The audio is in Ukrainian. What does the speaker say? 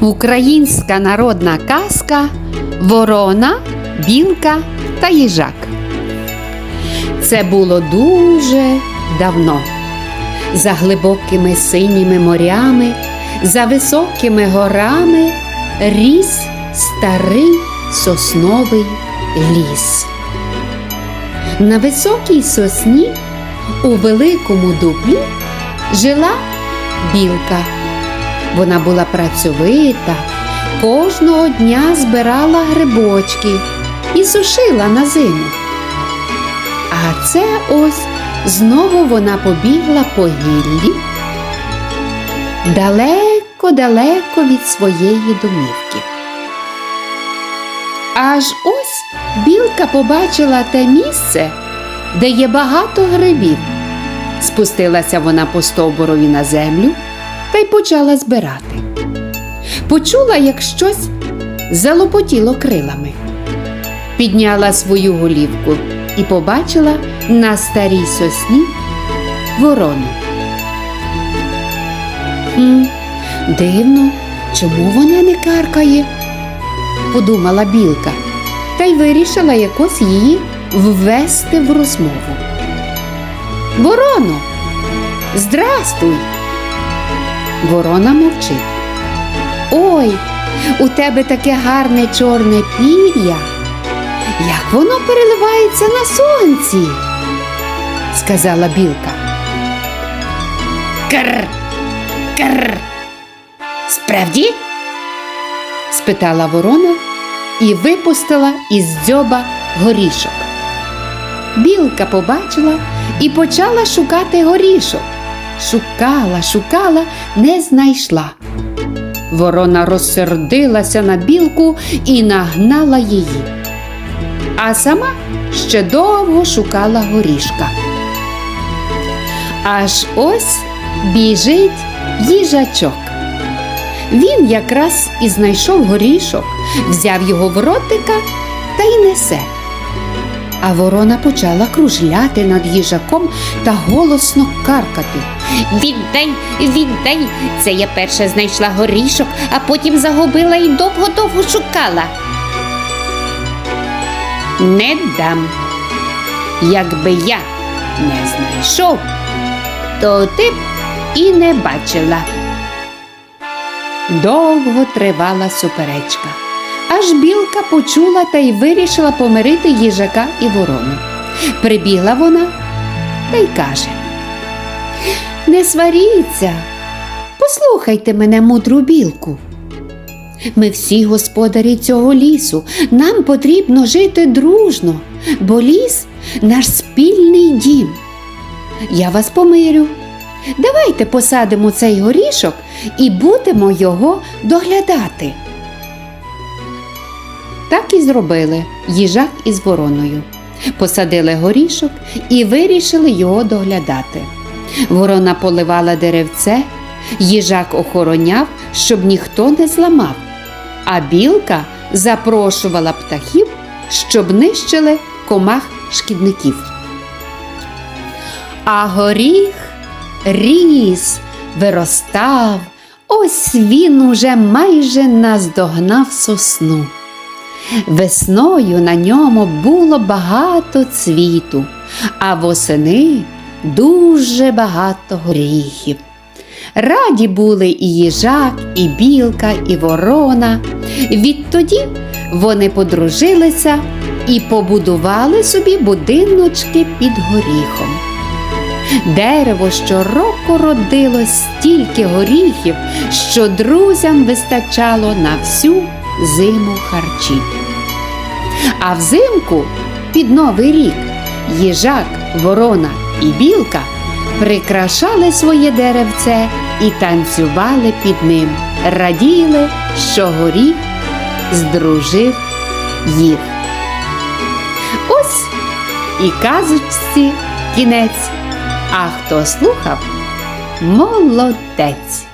Українська народна казка Ворона, Білка та їжак. Це було дуже давно. За глибокими синіми морями, за високими горами ріс старий сосновий ліс. На високій сосні у великому дублі жила білка. Вона була працьовита, кожного дня збирала грибочки і сушила на зиму. А це ось знову вона побігла по гіллі далеко-далеко від своєї домівки. Аж ось білка побачила те місце, де є багато грибів. Спустилася вона по стовбурові на землю та й почала збирати. Почула, як щось залопотіло крилами. Підняла свою голівку і побачила на старій сосні ворону. Хм, дивно, чому вона не каркає? подумала білка, та й вирішила якось її ввести в розмову. Вороно, здрастуй! Ворона мовчить. Ой, у тебе таке гарне чорне пір'я. Як воно переливається на сонці, сказала білка. Кр. Кр. Справді? спитала ворона і випустила із дзьоба горішок. Білка побачила і почала шукати горішок. Шукала, шукала, не знайшла. Ворона розсердилася на білку і нагнала її. А сама ще довго шукала горішка. Аж ось біжить їжачок. Він якраз і знайшов горішок, взяв його в ротика та й несе. А ворона почала кружляти над їжаком та голосно каркати. Віддай, віддай. Це я перша знайшла горішок, а потім загубила і довго-довго шукала. Не дам. Якби я не знайшов, то ти б і не бачила. Довго тривала суперечка. Аж білка почула та й вирішила помирити їжака і ворону. Прибігла вона та й каже: Не сваріться, послухайте мене, мудру білку. Ми всі господарі цього лісу. Нам потрібно жити дружно, бо ліс наш спільний дім. Я вас помирю. Давайте посадимо цей горішок і будемо його доглядати. Так і зробили їжак із вороною. Посадили горішок і вирішили його доглядати. Ворона поливала деревце, їжак охороняв, щоб ніхто не зламав, а білка запрошувала птахів, щоб нищили комах шкідників. А горіх ріс, виростав, ось він уже майже наздогнав сосну. Весною на ньому було багато цвіту, а восени дуже багато горіхів. Раді були і їжак, і білка, і ворона. Відтоді вони подружилися і побудували собі будиночки під горіхом. Дерево щороку родило стільки горіхів, що друзям вистачало на всю зиму харчів. А взимку під Новий рік їжак, ворона і білка прикрашали своє деревце і танцювали під ним, раділи, що горіх здружив їх. Ось і казочці кінець. А хто слухав, молодець.